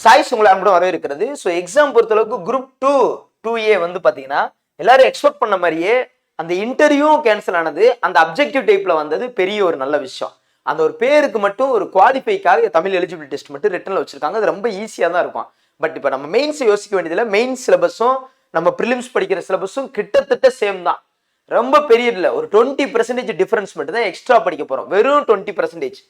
Choice உங்களை வரவே வரவேற்கிறது. ஸோ எக்ஸாம் பொறுத்தளவுக்கு குரூப் டூ டூ ஏ வந்து பார்த்தீங்கன்னா எல்லாரும் எக்ஸ்பெக்ட் பண்ண மாதிரியே அந்த இன்டர்வியூவும் கேன்சல் ஆனது அந்த அப்ஜெக்டிவ் டைப்பில் வந்தது பெரிய ஒரு நல்ல விஷயம். அந்த ஒரு பேருக்கு மட்டும் ஒரு குவாலிஃபைக்காக தமிழ் எலிஜிபிள் டெஸ்ட் மட்டும் ரிட்டனில் வச்சிருக்காங்க. அது ரொம்ப ஈஸியாக தான் இருக்கும். பட் இப்போ நம்ம மெயின்ஸ் யோசிக்க வேண்டியதில் மெயின் சிலபஸும் நம்ம ப்ரிலிம்ஸ் படிக்கிற சிலபஸும் கிட்டத்தட்ட சேம் தான். ரொம்ப பெரிய இல்லை. ஒரு டுவெண்ட்டி பர்சன்டேஜ் டிஃபரன்ஸ் மட்டும் தான் எக்ஸ்ட்ரா படிக்க போகிறோம் வெறும் டுவெண்ட்டி பர்சன்டேஜ்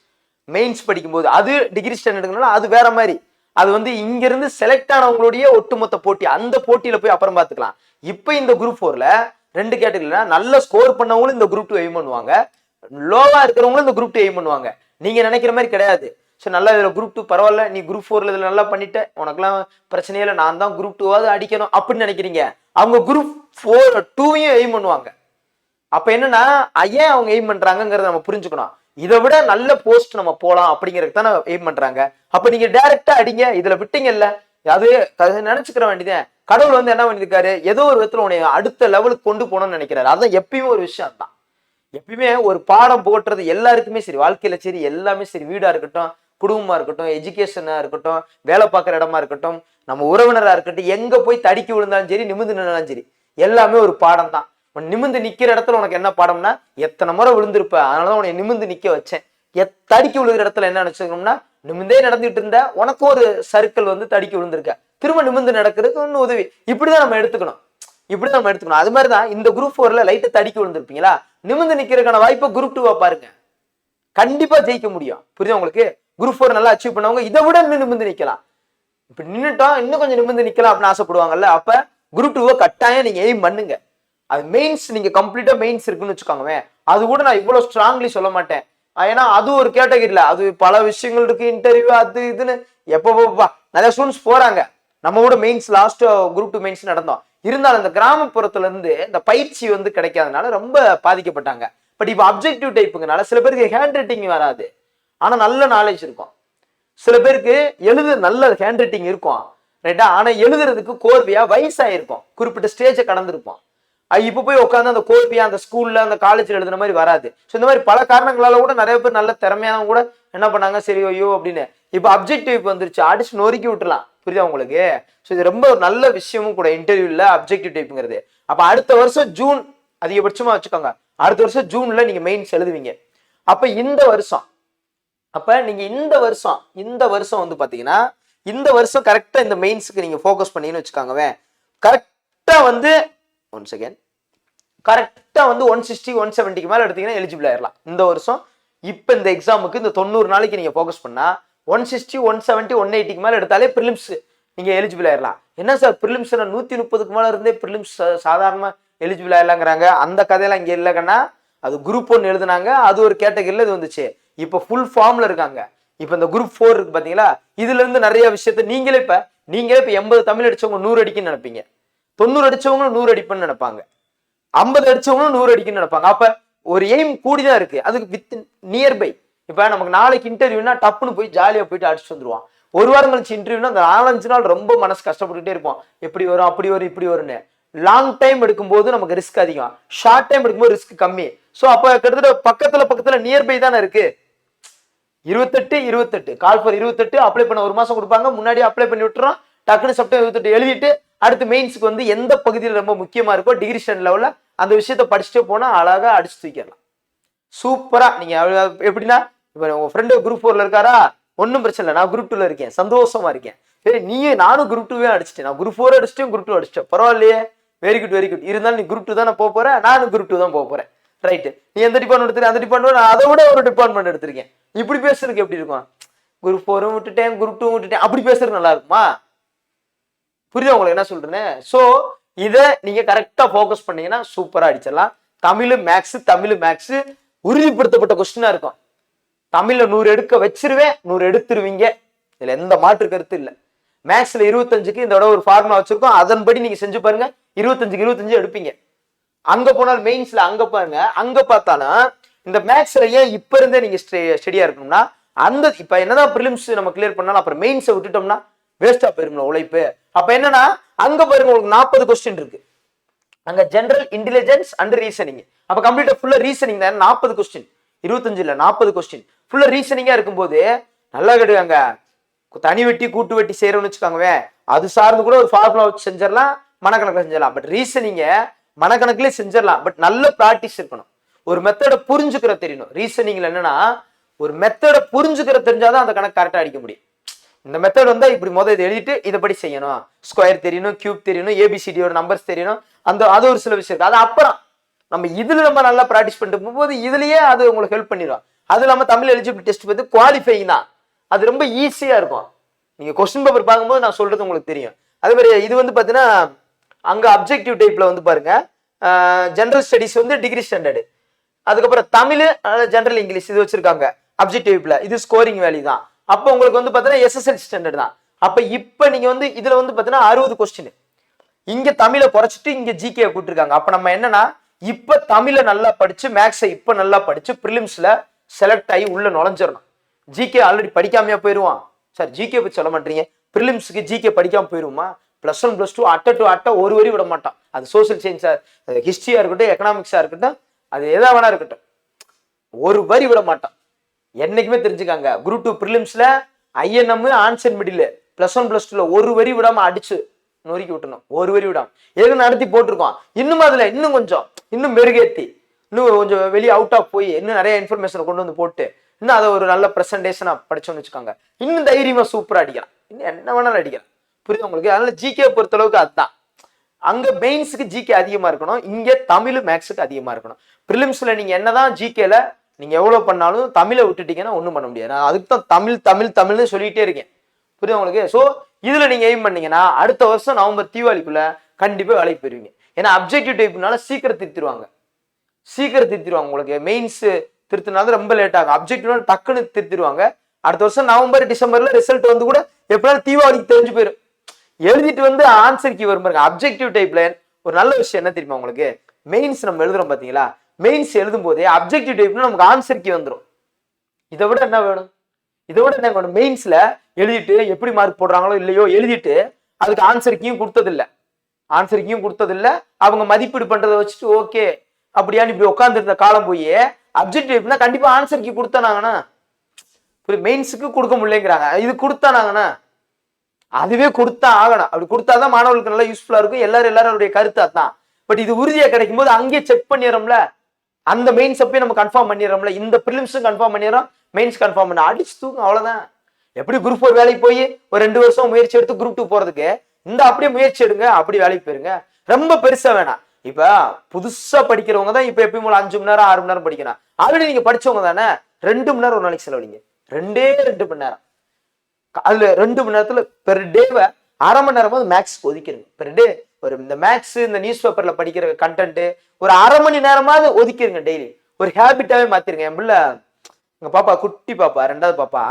மெயின்ஸ் படிக்கும்போது அது டிகிரி ஸ்டாண்டர்டுங்கனால அது வேற மாதிரி. அது வந்து இங்கிருந்து செலக்ட் ஆனவங்களுடைய ஒட்டுமொத்த போட்டி. அந்த போட்டியில போய் அப்புறம் பார்த்துக்கலாம். இப்போ இந்த குரூப் ஃபோர்ல ரெண்டு கேட்டகரியில நல்ல ஸ்கோர் பண்ணவங்களும் இந்த குரூப் டூ எய்ம் பண்ணுவாங்க. லோவா இருக்கிறவங்களும் இந்த குரூப் டூ எய்ம் பண்ணுவாங்க. நீங்க நினைக்கிற மாதிரி கிடையாது. ஸோ நல்லா இதில் குரூப் டூ பரவாயில்ல. நீ குரூப் ஃபோர்ல இதில் நல்லா பண்ணிட்ட. உனக்குலாம் பிரச்சனையே இல்லை. நான் தான் குரூப் டூவாவது அடிக்கணும் அப்படின்னு நினைக்கிறீங்க. அவங்க குரூப் ஃபோர் டூவையும் எய்ம் பண்ணுவாங்க. அப்போ என்னன்னா ஏன் அவங்க எய்ம் பண்றாங்கங்கிறத நம்ம புரிஞ்சுக்கணும். இதை விட நல்ல போஸ்ட் நம்ம போலாம் அப்படிங்கறதுக்கு தானே எய்ம் பண்றாங்க. அப்ப நீங்க டைரக்டா அடிங்க இதுல விட்டீங்கல்ல அது அது நினைச்சுக்கிற வேண்டியதேன் கடவுள் வந்து என்ன பண்ணிருக்காரு ஏதோ ஒரு விதத்துல உன்னை அடுத்த லெவலுக்கு கொண்டு போகணும்னு நினைக்கிறாரு. அதான் எப்பயுமே ஒரு விஷயம் தான் எப்பயுமே ஒரு பாடம் போட்டுறது எல்லாருக்குமே சரி. வாழ்க்கையில சரி எல்லாமே சரி. வீடா இருக்கட்டும் குடும்பமா இருக்கட்டும் எஜுகேஷனா இருக்கட்டும் வேலை பார்க்குற இடமா இருக்கட்டும் நம்ம உறவினரா இருக்கட்டும் எங்க போய் தடுக்கி விழுந்தாலும் சரி நிமிந்து நின்னாலும் சரி எல்லாமே ஒரு பாடம் தான். நிமிந்து நிக்கிற இடத்துல உனக்கு என்ன பாடம்னா எத்தனை முறை விழுந்திருப்ப அதனாலதான் உன்னை நிமிந்து நிக்க வச்சேன். எத் தடுக்கி விழுகிற இடத்துல என்ன நினைச்சுக்கணும்னா நிமிந்தே நடந்துட்டு இருந்த உனக்கு ஒரு சர்க்கிள் வந்து தடுக்கி விழுந்திருக்க. திரும்ப நிமிந்து நடக்கிறதுக்கு ஒன்று உதவி. இப்படிதான் நம்ம எடுத்துக்கணும். இப்படிதான் நம்ம எடுத்துக்கணும். அது மாதிரி தான் இந்த குரூப் ஃபோர்ல லைட்டை தடிக்கி விழுந்திருப்பீங்களா? நிமிந்து நிக்கிறதுக்கான வாய்ப்பை குரூப் டூவா பாருங்க. கண்டிப்பா ஜெயிக்க முடியும். புரியுதா உங்களுக்கு? குரூப் ஃபோர் நல்லா அச்சீவ் பண்ணவங்க இதை விட இன்னும் நிமிந்து நிக்கலாம். இப்படி நின்னுட்டோம் இன்னும் கொஞ்சம் நிமிந்து நிக்கலாம் அப்படின்னு ஆசைப்படுவாங்கல்ல அப்ப குரூப் டூவை கட்டாயம் நீங்க எய்ம் பண்ணுங்க. அது மெயின்ஸ் நீங்க கம்ப்ளீட்டா மெயின்ஸ் இருக்குன்னு வச்சுக்கோங்க அது கூட நான் இவ்வளவு ஸ்ட்ராங்லி சொல்ல மாட்டேன். ஏன்னா அது ஒரு கேட்டகரியில அது பல விஷயங்கள் இருக்கு இன்டர்வியூ அது இதுன்னு. எப்போ நிறைய ஸ்டூடெண்ட்ஸ் போறாங்க. நம்ம கூட mains last group two mains நடந்தோம். இருந்தாலும் இந்த கிராமப்புறத்துல இருந்து இந்த பயிற்சி வந்து கிடைக்காதனால ரொம்ப பாதிக்கப்பட்டாங்க. பட் இப்போ அப்ஜெக்டிவ் டைப்புங்கனால சில பேருக்கு ஹேண்ட் ரைட்டிங் வராது. ஆனா நல்ல நாலேஜ் இருக்கும். சில பேருக்கு எழுது நல்ல ஹேண்ட் ரைட்டிங் இருக்கும் ரைட்டா ஆனா எழுதுறதுக்கு கோர்வையா வயசாயிருக்கும். குறிப்பிட்ட ஸ்டேஜை கடந்திருப்போம். இப்போ போய் உட்காந்து அந்த கோர்வையா அந்த ஸ்கூல்ல அந்த காலேஜ்ல எழுதுன மாதிரி வராது. ஸோ இந்த மாதிரி பல காரணங்களால கூட நிறைய பேர் நல்ல திறமையானவங்க கூட என்ன பண்ணாங்க? சரி ஐயோ அப்படின்னு. இப்போ அப்ஜெக்டிவ் வந்துருச்சு. அடிச்சு நொறுக்கி விட்டுலாம் புரியுதா உங்களுக்கு? ஸோ இது ரொம்ப ஒரு நல்ல விஷயமும் கூட இன்டர்வியூல அப்ஜெக்டிவ் டைப்புங்கிறது அப்ப அடுத்த வருஷம் ஜூன் அதிகபட்சமா வச்சுக்கோங்க. அடுத்த வருஷம் ஜூன்ல நீங்க மெயின்ஸ் எழுதுவீங்க. அப்ப இந்த வருஷம் அப்ப நீங்க இந்த வருஷம் இந்த வருஷம் வந்து பாத்தீங்கன்னா இந்த வருஷம் கரெக்டா இந்த மெயின்ஸுக்கு நீங்க ஃபோக்கஸ் பண்ணீங்கன்னு வச்சுக்கோங்கவே கரெக்டா வந்து ஒன் செகண்ட் கரெக்டாக வந்து ஒன் சிக்ஸ்டி ஒன் செவன்ட்டிக்கு மேலே எடுத்தீங்கன்னா எலிஜிபிள் ஆயிடலாம் இந்த வருஷம் இப்போ இந்த எக்ஸாமுக்கு இந்த தொண்ணூறு நாளைக்கு நீங்கள் ஃபோக்கஸ் பண்ணால் one sixty one seventy one எயிட்டிக்கு மேலே எடுத்தாலே ப்ரிலிம்ஸ் நீங்கள் எலிஜிபிள் ஆயிடலாம் என்ன சார் ப்ரிலிம்ஸ் நூற்றி முப்பதுக்கு மேலே இருந்தே ப்ரிலிம்ஸ் சாதாரணமாக எலிஜிபிள் ஆயிடலாங்கிறாங்க அந்த கதையெல்லாம் இங்கே இல்லைங்கன்னா அது குரூப் ஒன்று எழுதுனாங்க. அது ஒரு கேட்டகரியில் இது வந்துச்சு. இப்போ ஃபுல் ஃபார்மில் இருக்காங்க. இப்போ இந்த குரூப் ஃபோர் இருக்கு பார்த்தீங்களா இதுலேருந்து நிறைய விஷயத்த நீங்களே இப்போ நீங்களே இப்போ எண்பது தமிழ் அடித்தவங்க நூறு அடிக்குன்னு நினைப்பீங்க. தொண்ணூறு அடித்தவங்களும் நூறு அடிப்புன்னு நினைப்பாங்க. ஐம்பது அடிச்சவங்களும் நூறு அடிக்குன்னு நினைப்பாங்க. அப்ப ஒரு எய்ம் கூடிதான் இருக்கு. அதுக்கு வித் நியர்பை இப்ப நமக்கு நாளைக்கு இன்டர்வியூனா டப்புன்னு போய் ஜாலியா போயிட்டு அடிச்சுட்டு வந்துருவான். ஒரு வாரம் கழிச்சு இன்டர்வியூனா அந்த நாலஞ்சு நாள் ரொம்ப மனசு கஷ்டப்பட்டுட்டே இருப்போம் எப்படி வரும் அப்படி வரும் இப்படி வரும்னு. லாங் டைம் எடுக்கும்போது நமக்கு ரிஸ்க் அதிகம். ஷார்ட் டைம் எடுக்கும்போது ரிஸ்க் கம்மி. ஸோ அப்ப கிட்டத்தட்ட பக்கத்துல பக்கத்துல நியர்பை தானே இருக்கு. இருபத்தெட்டு இருபத்தெட்டு. கால் ஃபார் இருபத்தெட்டு அப்ளை பண்ண ஒரு மாசம் கொடுப்பாங்க. முன்னாடி அப்ளை பண்ணி விட்டுறோம் டக்குனு செப்டம்பர் இருபத்தெட்டு எழுதிட்டு அடுத்து மெயின்ஸுக்கு வந்து எந்த பகுதியில் ரொம்ப முக்கியமாக இருக்கோ டிகிரி ஸ்டாண்ட் லெவலில் அந்த விஷயத்த படிச்சுட்டே போனால் அழகாக அடிச்சு தூக்கிடலாம். சூப்பராக நீங்கள் எப்படின்னா இப்போ உங்கள் ஃப்ரெண்டு குரூப் ஃபோர்ல இருக்காரா? ஒன்றும் பிரச்சனை இல்லை. நான் குரூப் டூவில் இருக்கேன். சந்தோஷமா இருக்கேன். சரி நீயும் நானும் குரூப் டூவே அடிச்சிட்டேன். நான் குரூப் ஃபோர் அடிச்சிட்டேன் குரூப் டூ அடிச்சிட்டேன். பரவாயில்லையே. வெரி குட் வெரி குட் இருந்தாலும் நீ குரூப் டூ தானே போக போகிறேன் நானும் குரூப் டூ தான் போக ரைட்டு நீ எந்த டிபார்ட்மெண்ட் எடுத்துரு? அந்த டிபார்ட்மெண்ட் நான் அதை விட ஒரு டிபார்ட்மெண்ட் எடுத்திருக்கேன். இப்படி பேசுறதுக்கு எப்படி இருக்கும்? குரூப் ஃபோரும் விட்டுட்டேன் குரூப் டூ விட்டுட்டேன். அப்படி பேசுறது நல்லா இருக்குமா? புரியுது உங்களுக்கு என்ன சொல்றேன்னு? ஸோ இதை நீங்க கரெக்டா ஃபோக்கஸ் பண்ணீங்கன்னா சூப்பரா அடிச்சிடலாம். தமிழ் மேக்ஸ் தமிழ் மேக்ஸ் உறுதிப்படுத்தப்பட்ட கொஸ்டினா இருக்கும். தமிழ்ல நூறு எடுக்க வச்சிருவேன் நூறு எடுத்துருவீங்க. இதுல எந்த மாற்று கருத்து இல்லை. மேக்ஸ்ல இருபத்தஞ்சுக்கு இந்த தடவை ஒரு ஃபார்முலா வச்சிருக்கோம். அதன்படி நீங்க செஞ்சு பாருங்க. இருபத்தஞ்சுக்கு இருபத்தஞ்சு எடுப்பீங்க. அங்க போனால் மெயின்ஸ்ல அங்க பாருங்க. அங்க பார்த்தாலும் இந்த மேக்ஸ்ல ஏன் இப்ப இருந்தே நீங்க ஸ்டடியா இருக்கணும்னா அந்த இப்ப என்னதான் ப்ரிலிம்ஸ் நம்ம கிளியர் பண்ணாலும் அப்புறம் மெயின்ஸை விட்டுட்டோம்னா வேஸ்டா போயிருங்களா உழைப்பு. அப்ப என்னன்னா அங்க பாருங்க உங்களுக்கு நாற்பது கொஸ்டின் இருக்கு. அங்க ஜெனரல் இன்டெலிஜென்ஸ் அண்ட் ரீசனிங் அப்ப கம்ப்ளீட்டா ஃபுல்லா ரீசனிங் தான் நாற்பது கொஸ்டின் இருபத்தஞ்சு இல்ல நாற்பது கொஸ்டின் ஃபுல்லா ரீசனிங்கா இருக்கும்போது நல்லா கேட்டுக்காங்க. தனி வெட்டி கூட்டு வெட்டி செய்யறோம்னு வச்சுக்காங்கவே அது சார்ந்து கூட ஒரு ஃபார்முலா வச்சு செஞ்சிடலாம் மனக்கணக்கில் செஞ்சிடலாம். பட் ரீசனிங்க மனக்கணக்கிலே செஞ்சிடலாம். பட் நல்ல ப்ராக்டிஸ் இருக்கணும். ஒரு மெத்தடை புரிஞ்சுக்கிற தெரியணும். ரீசனிங்ல என்னன்னா ஒரு மெத்தடை புரிஞ்சுக்கிற தெரிஞ்சாதான் அந்த கணக்கு கரெக்டா அடிக்க முடியும். இந்த மெத்தட் வந்தா இப்படி முதல் இதை எழுதிட்டு இதைப்படி செய்யணும். ஸ்கொயர் தெரியணும் கியூப் தெரியணும் ஏபிசிடியோட நம்பர்ஸ் தெரியணும். அந்த அது ஒரு சில விஷயம் இருக்கு. அது அப்புறம் நம்ம இதுல நம்ம நல்லா ப்ராக்டிஸ் பண்ணிட்டு போகும்போது இதுலயே அது உங்களுக்கு ஹெல்ப் பண்ணிடும் அது இல்லாம தமிழ் எலிஜிபிள் டெஸ்ட் பார்த்து குவாலிஃபைங் தான். அது ரொம்ப ஈஸியா இருக்கும். நீங்க கொஸ்டின் பேப்பர் பார்க்கும்போது நான் சொல்றது உங்களுக்கு தெரியும். அதே மாதிரி இது வந்து பாத்தீங்கன்னா அங்க அப்ஜெக்டிவ் டைப்ல வந்து பாருங்க. ஜென்ரல் ஸ்டடிஸ் வந்து டிகிரி ஸ்டாண்டர்டு அதுக்கப்புறம் தமிழ் ஜென்ரல் இங்கிலீஷ் இது வச்சிருக்காங்க. அப்ஜெக்டிவ்ல இது ஸ்கோரிங் வேல்யூ தான். அப்போ உங்களுக்கு வந்து பாத்தீங்கன்னா எஸ்எஸ்எல் ஸ்டாண்டர்ட் தான். அப்ப இப்ப நீங்க வந்து இதுல வந்து பாத்தீங்கன்னா அறுபது கொஸ்டின் இங்க தமிழை குறைச்சிட்டு இங்க ஜிகே கூட்டிருக்காங்க. அப்ப நம்ம என்னன்னா இப்ப தமிழை நல்லா படிச்சு மேக்ஸை இப்ப நல்லா படிச்சு ப்ரிலிம்ஸில் செலக்ட் ஆகி உள்ள நுழைஞ்சிடணும். ஜிகே ஆல்ரெடி படிக்காமையா போயிருவான். சார் ஜிகே போய் சொல்ல மாட்டீங்க. ப்ரிலிம்ஸுக்கு ஜிகே படிக்காம போயிடுமா பிளஸ் ஒன் பிளஸ் டூ அட்ட டு அட்ட ஒரு வரி விட மாட்டான். அது சோசியல் சயின்ஸா ஹிஸ்டரியா இருக்கட்டும் எக்கனாமிக்ஸா இருக்கட்டும் அது எதா வேணா இருக்கட்டும். ஒரு வரி விட மாட்டான். என்னைக்குமே தெரிஞ்சுக்காங்க. Group two ப்ரிலிம்ஸில் INM answer middle plus one plus டூவில் ஒரு வரி விடாமல் அடிச்சு நொறுக்கி விட்டணும் ஒரு வரி விடாம. எதுவும் நடத்தி போட்டிருக்கோம். இன்னும் அதில் இன்னும் கொஞ்சம். இன்னும் மெருகேத்தி. இன்னும் கொஞ்சம் வெளியே அவுட் ஆஃப் போய் இன்னும் நிறைய இன்ஃபர்மேஷனை கொண்டு வந்து போட்டு இன்னும் அதை ஒரு நல்ல ப்ரெசன்டேஷனாக படித்தோம்னு வச்சுக்கோங்க. இன்னும் தைரியமாக சூப்பராக அடிக்கலாம். இன்னும் என்ன வேணாலும் அடிக்கலாம். புரியுது உங்களுக்கு? அதனால ஜிகே பொறுத்தளவுக்கு அதுதான். அங்கே மெயின்ஸுக்கு ஜிகே அதிகமாக இருக்கணும். இங்கே தமிழ் மேக்ஸுக்கு அதிகமாக இருக்கணும். ப்ரிலிம்ஸில் நீங்கள் என்ன என்னதான் ஜிகேல நீங்கள் எவ்வளோ பண்ணாலும் தமிழை விட்டுட்டீங்கன்னா ஒன்றும் பண்ண முடியாது. நான் அதுக்கு தான் தமிழ் தமிழ் தமிழ்னு சொல்லிகிட்டே இருக்கேன். புரியுது உங்களுக்கு? ஸோ இதில் நீங்கள் எய்ம் பண்ணீங்கன்னா அடுத்த வருஷம் நவம்பர் தீபாவளிக்குள்ளே கண்டிப்பாக வேலைக்கு போயிருவீங்க. ஏன்னா அப்ஜெக்டிவ் டைப்னால சீக்கிரம் திருத்திடுவாங்க சீக்கிரம் திருத்திடுவாங்க உங்களுக்கு. மெயின்ஸ் திருத்தினாலும் ரொம்ப லேட் ஆகும். அப்ஜெக்டிவ்னால டக்குன்னு திருத்திடுவாங்க அடுத்த வருஷம் நவம்பர் டிசம்பர்ல ரிசல்ட் வந்து கூட எப்படினாலும் தீபாவளிக்கு தெரிஞ்சு போயிடும் எழுதிட்டு வந்து ஆன்சர் கீ வரும் பாருங்க. அப்ஜெக்டிவ் டைப்ல ஒரு நல்ல விஷயம் என்ன தெரியுமா உங்களுக்கு? மெயின்ஸ் நம்ம எழுதுறோம் பாத்தீங்களா? மெயின்ஸ் எழுதும் போதே அப்ஜெக்டிவ் டைப்னு நமக்கு ஆன்சர் கீ வந்துடும் இதை விட என்ன வேணும்? இதை விட என்ன வேணும்? மெயின்ஸ்ல எழுதிட்டு எப்படி மார்க் போடுறாங்களோ இல்லையோ எழுதிட்டு அதுக்கு ஆன்சர் கீயும் கொடுத்ததில்ல. ஆன்சர் கீயும் கொடுத்ததில்ல. அவங்க மதிப்பீடு பண்றதை வச்சுட்டு ஓகே அப்படியான்னு இப்படி உட்காந்துருந்த காலம் போய் அப்ஜெக்டிவ்னா கண்டிப்பா ஆன்சர் கீ கொடுத்தானாங்கண்ணா. புரியுது மெயின்ஸுக்கு கொடுக்க முடியலங்கிறாங்க. இது கொடுத்தானாங்கண்ணா. அதுவே கொடுத்தா ஆகணும். அப்படி கொடுத்தாதான் மாணவர்களுக்கு நல்லா யூஸ்ஃபுல்லா இருக்கும். எல்லாரும் எல்லாருடைய கருத்து அதான் பட் இது உறுதியா கிடைக்கும் போது அங்கேயே செக் பண்ணிடுறோம்ல. அந்த மெயின்ஸ் அப்பயே நம்ம கன்ஃபார்ம் பண்ணிடுறோம்ல இந்த ப்ரிலிம்ஸும் கன்ஃபார்ம் பண்ணிடுறோம் மெயின்ஸ் கன்ஃபார்ம் பண்ண அடிச்சு தூக்கும் அவ்வளோதான் எப்படி குரூப் ஒரு வேலைக்கு போய் ஒரு ரெண்டு வருஷம் முயற்சி எடுத்து குரூப் டூ போறதுக்கு இந்த அப்படியே முயற்சி எடுங்க அப்படி வேலைக்கு போயிருங்க. ரொம்ப பெருசா வேணாம். இப்ப புதுசா படிக்கிறவங்க தான் இப்ப எப்பயும் போல அஞ்சு மணி நேரம் ஆறு மணி நேரம் படிக்கணும் ஆல்ரெடி நீங்க படிச்சவங்க தானே? ரெண்டு மணி நேரம் ஒரு நாளைக்கு செலவழிங்க. ரெண்டே ரெண்டு மணி நேரம். அதுல ரெண்டு மணி நேரத்துல பெர் டேவை அரை மணி நேரமாவது மேக்ஸ் ஒதுக்கிடுங்க பெர் டே ஒரு இந்த மேக்ஸ் இந்த நியூஸ் பேப்பர்ல படிக்கிற கண்டென்ட் ஒரு அரை மணி நேரமாவது ஒதுக்கிருங்க டெய்லி ஒரு ஹேபிட்டாவே மாத்திருங்க. என் பிள்ளை எங்க பாப்பா குட்டி பாப்பா ரெண்டாவது பாப்பா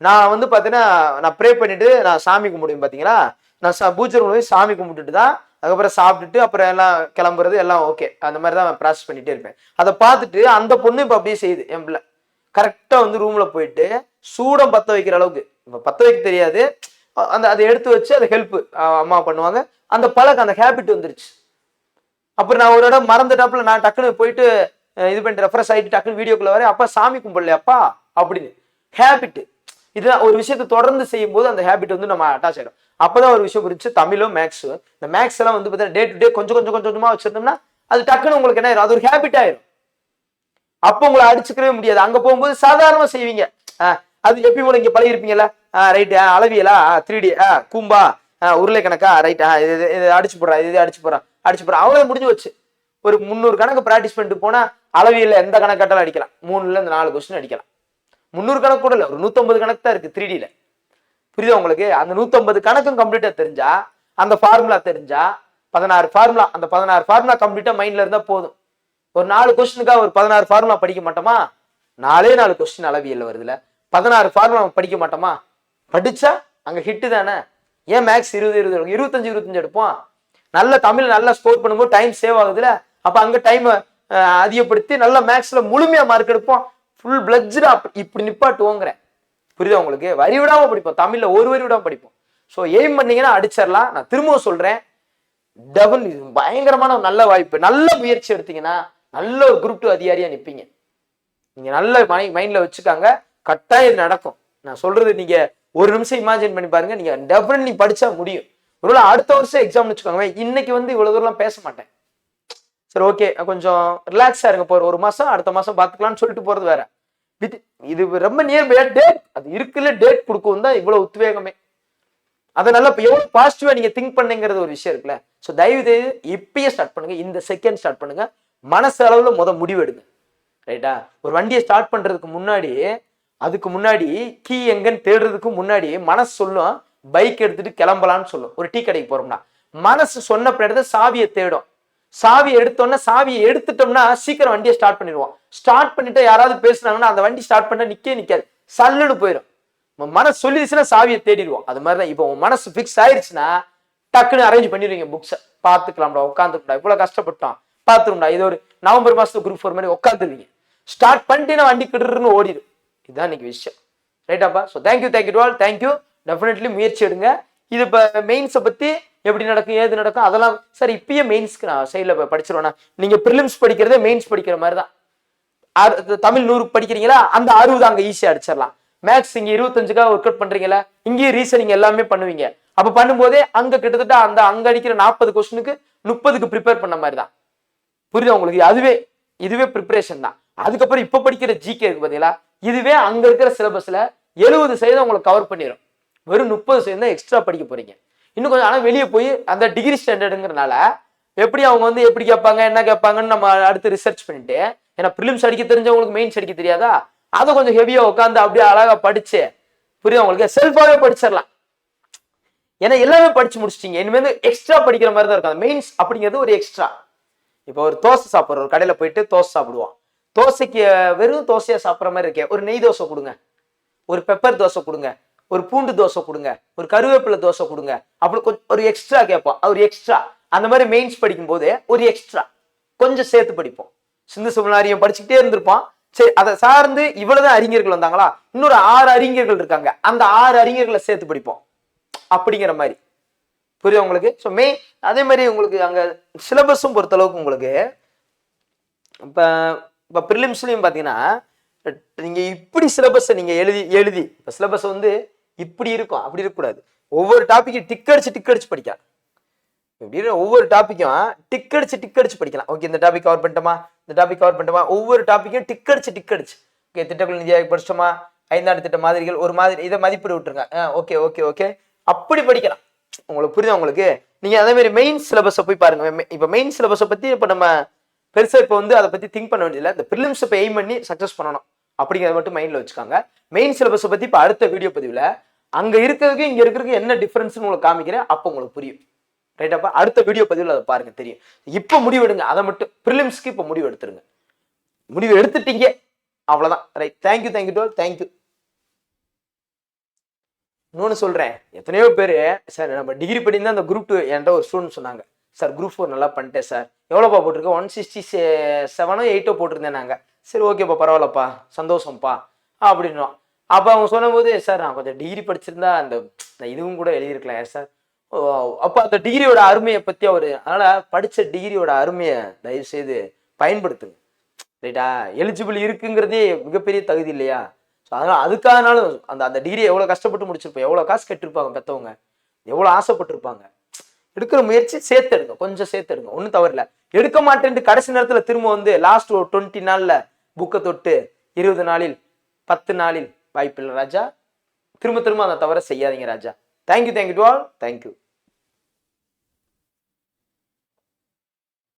நான் வந்து பாத்தீங்கன்னா நான் ப்ரே பண்ணிட்டு நான் சாமி கும்பிடுவேன் பாத்தீங்களா? நான் சா- பூஜை போய் சாமி கும்பிட்டுட்டு தான் அதுக்கப்புறம் சாப்பிட்டுட்டு அப்புறம் எல்லாம் கிளம்புறது எல்லாம் ஓகே அந்த மாதிரி தான் ப்ராசஸ் பண்ணிட்டே இருப்பேன். அதை பார்த்துட்டு அந்த பொண்ணு இப்போ அப்படியே செய்யுது. என் பிள்ளை கரெக்டாக வந்து ரூமில் போயிட்டு சூடம் பற்ற வைக்கிற அளவுக்கு. இப்போ பற்ற வைக்க தெரியாது. அந்த அதை எடுத்து வச்சு அதை ஹெல்ப் அம்மா பண்ணுவாங்க. அந்த பழக்கம் அந்த ஹேபிட் வந்துருச்சு. அப்புறம் நான் ஒரு இடம் மறந்துட்டாப்புல நான் டக்குன்னு போயிட்டு இது பண்ணிட்டு ரெஃப்ரெஷ் ஆகிட்டு டக்குன்னு வீடியோக்குள்ள வரேன். அப்பா சாமி கும்பிடலையாப்பா அப்படின்னு. ஹேபிட் இதுதான் ஒரு விஷயத்தை தொடர்ந்து செய்யும் போது அந்த ஹேபிட் வந்து நம்ம அட்டாச் ஆகிடும் அப்பதான் ஒரு விஷயம் புரிஞ்சு தமிழும் மேக்ஸும் இந்த மேக்ஸ் எல்லாம் வந்து பார்த்தீங்கன்னா டே டு டே கொஞ்சம் கொஞ்சம் கொஞ்சம் கொஞ்சமா வச்சிருந்தோம்னா அது டக்குன்னு உங்களுக்கு என்ன ஆயிரும்? அது ஒரு ஹேபிட் ஆயிரும். அப்போ உங்களை அடிச்சுக்கவே முடியாது. அங்க போகும்போது சாதாரணமா செய்வீங்க. அது எப்பயும் போல இங்க பழகிருப்பீங்கல்ல? ரைட்டு அளவியலா த்ரீ டி கூம்பா? உருளைக்கணக்கா ரைட் இது இது- இது அடிச்சு போடுறான் இது அடிச்சு போடுறான் அடிச்சு போடுறான் அவளே முடிஞ்சு வச்சு ஒரு முந்நூறு கணக்கு ப்ராக்டிஸ் பண்ணிட்டு போனா அளவியில் எந்த கணக்காட்டாலும் அடிக்கலாம். மூணுல இந்த நாலு கொஸ்டின் அடிக்கலாம். முந்நூறு கணக்கு கூட இல்லை ஒரு நூத்தம்பது கணக்கு தான் இருக்கு த்ரீ புரியுதா உங்களுக்கு? அந்த நூத்தம்பது கணக்கும் கம்ப்ளீட்டா தெரிஞ்சா அந்த ஃபார்முலா தெரிஞ்சா பதினாறு ஃபார்முலா அந்த பதினாறு ஃபார்முலா கம்ப்ளீட்டா மைண்ட்ல இருந்தா போதும். ஒரு நாலு கொஸ்டினுக்காக ஒரு பதினாறு ஃபார்முலா படிக்க மாட்டோமா? நாலே நாலு கொஸ்டின் அளவியல் வருதுல. பதினாறு ஃபார்முலா படிக்க மாட்டோமா? படிச்சா அங்க ஹிட்டு தானே? ஏன் மேக்ஸ் இருபது இருபது எடுக்கும்? இருபத்தஞ்சு இருபத்தஞ்சு எடுப்போம். நல்ல தமிழ் நல்லா ஸ்கோர் பண்ணும்போது டைம் சேவ் ஆகுதுல. அப்போ அங்கே டைம் அதிகப்படுத்தி நல்ல மேக்ஸில் முழுமையாக மார்க் எடுப்போம். ஃபுல் பிளட்ஜா இப்படி நிப்பாட்டுவோங்கிறேன். புரியுதா உங்களுக்கு? வரி விடாமல் படிப்போம். தமிழில் ஒரு வரி விடாமல் படிப்போம். ஸோ எய்ம் பண்ணீங்கன்னா அடிச்சிடலாம். நான் திரும்பவும் சொல்கிறேன் டபுள் இது பயங்கரமான ஒரு நல்ல வாய்ப்பு. நல்ல முயற்சி எடுத்தீங்கன்னா நல்ல ஒரு குரூப் டூ அதிகாரியாக நிற்பீங்க நீங்கள் நல்ல மை மைண்ட்ல வச்சுக்காங்க. கட்டாயம் இது நடக்கும். நான் சொல்றது நீங்கள் ஒரு நிமிஷம் இமேஜின் பண்ணி பாருங்க. நீங்க டெஃபினெட்லி படிச்சா முடியும். ஒருவேளை அடுத்த வருஷம் எக்ஸாம்னு வச்சுக்கோங்க. இன்னைக்கு வந்து இவ்வளவு தூரம்லாம் பேச மாட்டேன். சரி ஓகே கொஞ்சம் ரிலாக்ஸா இருங்க போற ஒரு மாசம் அடுத்த மாசம் பாத்துக்கலாம்னு சொல்லிட்டு போறது வேற. வித் இது ரொம்ப நியர் பை டேட் அது இருக்குல்ல டேட் கொடுக்கும் தான் இவ்வளவு உத்வேகமே. அதை நல்லா இப்போ எவ்வளவு பாசிட்டிவா நீங்க திங்க் பண்ணுங்கிறது ஒரு விஷயம் இருக்குல்ல. ஸோ தயவு செய்து இப்பயே ஸ்டார்ட் பண்ணுங்க. இந்த செகண்ட் ஸ்டார்ட் பண்ணுங்க. மனசு அளவுல முத முடிவு எடுங்க. ரைட்டா ஒரு வண்டியை ஸ்டார்ட் பண்றதுக்கு முன்னாடி அதுக்கு முன்னாடி கீ எங்கன்னு தேடுறதுக்கு முன்னாடி மனசு சொல்லும் பைக் எடுத்துட்டு கிளம்பலான்னு சொல்லும். ஒரு டீ கடைக்கு போறோம்னா. மனசு சொன்ன பின்னாடி சாவியை தேடும். சாவியை எடுத்தோம்னா சாவியை எடுத்துட்டோம்னா சீக்கிரம் வண்டியை ஸ்டார்ட் பண்ணிடுவோம் ஸ்டார்ட் பண்ணிட்டு யாராவது பேசுனாங்கன்னா அந்த வண்டி ஸ்டார்ட் பண்ண நிக்கே நிக்காது. சல்லுன்னு போயிடும் மனசு சொல்லிடுச்சுன்னா சாவியை தேடிடுவோம். அது மாதிரி தான் இப்போ உன் மனசு ஃபிக்ஸ் ஆயிடுச்சுன்னா டக்குன்னு அரேஞ்ச் பண்ணிடுவீங்க புக்ஸை பார்த்துக்கலாம்டா உட்காந்துக்கடா இவ்வளவு கஷ்டப்பட்டோம். பார்த்துரும்டா. இது ஒரு நவம்பர் மாசத்துக்கு குரூப் ஃபோர் மாதிரி உட்காந்துருவீங்க ஸ்டார்ட் பண்ணிட்டு வண்டி கிடுன்னு ஓடிடும் இதுதான் இன்னைக்கு விஷயம். ரைட்டாப்பா so thank you thank you to all thank you definitely முயற்சி எடுங்க. இது இப்போ மெயின்ஸை பற்றி எப்படி நடக்கும் ஏது நடக்கும் அதெல்லாம் சார் இப்பயே மெயின்ஸ்க்கு நான் சைடில் படிச்சிருவேண்ணா நீங்கள் ப்ரிலிம்ஸ் படிக்கிறதே மெயின்ஸ் படிக்கிற மாதிரி தான் அறு- தமிழ் நூறு படிக்கிறீங்களா? அந்த அறுபது அங்கே ஈஸியாக அடிச்சிடலாம். மேக்ஸ் இங்கே இருபத்தஞ்சுக்காக ஒர்க் அவுட் பண்ணுறீங்களா இங்கேயும் ரீசனிங் எல்லாமே பண்ணுவீங்க. அப்போ பண்ணும்போதே அங்கே கிட்டத்தட்ட அந்த அங்கே அடிக்கிற நாற்பது கொஸ்டினுக்கு முப்பதுக்கு ப்ரிப்பேர் பண்ண மாதிரி தான் புரியுதா உங்களுக்கு? அதுவே இதுவே ப்ரிப்பரேஷன் தான். அதுக்கப்புறம் இப்போ படிக்கிற ஜிகே இருக்கு பார்த்தீங்களா இதுவே அங்க இருக்கிற சிலபஸ்ல எழுபது சதவீதம் உங்களுக்கு கவர் பண்ணிடும் வெறும் முப்பது சதவீதம் தான் எக்ஸ்ட்ரா படிக்க போறீங்க. இன்னும் கொஞ்சம் ஆனால் வெளியே போய் அந்த டிகிரி ஸ்டாண்டர்டுங்கிறனால எப்படி அவங்க வந்து எப்படி கேட்பாங்க என்ன கேட்பாங்கன்னு நம்ம அடுத்து ரிசர்ச் பண்ணிட்டு ஏன்னா ப்ரிலிம்ஸ் அடிக்க தெரிஞ்சவங்களுக்கு மெயின்ஸ் அடிக்க தெரியாதா? அதை கொஞ்சம் ஹெவியாக உட்காந்து அப்படியே அழகா படிச்சு புரியுது உங்களுக்கு? செல்ஃபாகவே படிச்சிடலாம். ஏன்னா எல்லாமே படிச்சு முடிச்சிட்டீங்க. இனிமேல் எக்ஸ்ட்ரா படிக்கிற மாதிரி தான் இருக்கும். மெயின்ஸ் அப்படிங்கிறது ஒரு எக்ஸ்ட்ரா இப்போ ஒரு தோசை சாப்பிட்ற ஒரு கடையில் போயிட்டு தோசை சாப்பிடுவோம். தோசைக்கு வெறும் தோசையாக சாப்பிட்ற மாதிரி இருக்கே. ஒரு நெய் தோசை கொடுங்க. ஒரு பெப்பர் தோசை கொடுங்க. ஒரு பூண்டு தோசை கொடுங்க. ஒரு கருவேப்பிலை தோசை கொடுங்க. அப்படி கொஞ்சம் ஒரு எக்ஸ்ட்ரா கேட்போம். ஒரு எக்ஸ்ட்ரா அந்த மாதிரி மெயின்ஸ் படிக்கும் போது ஒரு எக்ஸ்ட்ரா கொஞ்சம் சேர்த்து படிப்போம். சிந்து சிவனாரியம் படிச்சுக்கிட்டே இருந்திருப்பான். சரி அதை சார்ந்து இவ்வளவுதான் அறிஞர்கள் வந்தாங்களா? இன்னொரு ஆறு அறிஞர்கள் இருக்காங்க. அந்த ஆறு அறிஞர்களை சேர்த்து படிப்போம். அப்படிங்கிற மாதிரி. புரியுதா உங்களுக்கு? ஸோ மெயின் அதே மாதிரி உங்களுக்கு அங்கே சிலபஸும் பொறுத்தளவுக்கு உங்களுக்கு இப்போ இப்போ ப்ரிலிம்ஸ்லையும் பார்த்தீங்கன்னா நீங்கள் இப்படி சிலபஸை நீங்கள் எழுதி எழுதி இப்போ சிலபஸ் வந்து இப்படி இருக்கும் அப்படி இருக்கக்கூடாது. ஒவ்வொரு டாப்பிக்கும் டிக் அடிச்சு டிக் அடிச்சு படிக்கலாம். இப்படின்னு ஒவ்வொரு டாப்பிக்கும் டிக் அடிச்சு டிக் அடிச்சு படிக்கலாம். ஓகே இந்த டாபிக் கவர் பண்ணிட்டோமா? இந்த டாபிக் கவர் பண்ணிட்டோமா? ஒவ்வொரு டாப்பிக்கும் டிக் அடிச்சு டிக் அடிச்சு. ஓகே திட்டக்குள் நிதியாக படிச்சிட்டோமா? ஐந்தாண்டு திட்ட மாதிரிகள் ஒரு மாதிரி இதை மதிப்பிட விட்டுருங்க. ஓகே ஓகே ஓகே அப்படி படிக்கலாம். உங்களுக்கு புரியுது உங்களுக்கு? நீங்க அதே மாதிரி மெயின் சிலபஸை போய் பாருங்க. இப்போ மெயின் சிலபஸை பத்தி இப்போ நம்ம பெருசாக இப்போ வந்து அதை பற்றி திங்க் பண்ண வேண்டியதில்லை. இந்த ப்ரிலிம்ஸ் இப்போ எய்ம் பண்ணி சக்ஸஸ் பண்ணணும் அப்படிங்கிறத மட்டும் மைண்டில் வச்சுக்காங்க. மெயின் சிலபஸை பற்றி இப்போ அடுத்த வீடியோ பதிவில் அங்கே இருக்கிறதுக்கு இங்கே இருக்கிறதுக்கு என்ன டிஃப்ரென்ஸ்னு உங்களுக்கு காமிக்கிறேன். அப்போ உங்களுக்கு புரியும். ரைட்டாப்பா அடுத்த வீடியோ பதிவில் அதை பாருங்க தெரியும். இப்போ முடிவெடுங்க. அதை மட்டும் ப்ரிலிம்ஸ்க்கு இப்போ முடிவு எடுத்துருங்க. முடிவு எடுத்துட்டீங்க. அவ்வளோதான் right thank you thank you to all thank you இன்னொன்று சொல்கிறேன் எத்தனையோ பேர் சார் நம்ம டிகிரி படிந்தா அந்த குரூப் டூ என்ற ஒரு ஸ்டூடெண்ட் சொன்னாங்க. சார் குரூப் ஃபோர் நல்லா பண்ணிட்டேன் சார். எவ்வளோப்பா போட்டிருக்கேன் ஒன் சிக்ஸ்டி செவனோ எயிட்டோ போட்டிருந்தேன் நாங்கள் சரி ஓகேப்பா பரவாயில்லப்பா சந்தோஷம்ப்பா அப்படின்னோம் அப்போ அவங்க சொன்னபோது சார் நான் கொஞ்சம் டிகிரி படிச்சிருந்தா அந்த நான் இதுவும் கூட எழுதியிருக்கலாம் ஏன் சார்? ஓ, அப்போ அந்த டிகிரியோட அருமையை பற்றி அவர் அதனால் படித்த டிகிரியோட அருமையை தயவு செய்து பயன்படுத்துங்க. ரைட்டா? எலிஜிபிள் இருக்குங்கிறதே மிகப்பெரிய தகுதி இல்லையா? ஸோ அதனால் அதுக்காகனாலும் அந்த அந்த டிகிரி எவ்வளோ கஷ்டப்பட்டு முடிச்சிருப்போம் எவ்வளோ காசு கட்டிருப்பாங்க பெற்றவங்க எவ்வளோ ஆசைப்பட்டிருப்பாங்க. எடுக்கிற முயற்சி சேர்த்து எடுங்க கொஞ்சம் சேர்த்து எடுங்க ஒன்றும் தவறில்ல. எடுக்க மாட்டேன்ட்டு கடைசி நேரத்தில் திரும்ப வந்து லாஸ்ட் ஒரு டுவெண்ட்டி நாளில் புக்கை தொட்டு இருபது நாளில் பத்து நாளில் வாய்ப்பில்லை ராஜா. திரும்ப திரும்ப அந்த தவறை செய்யாதீங்க ராஜா. Thank you thank you to all thank you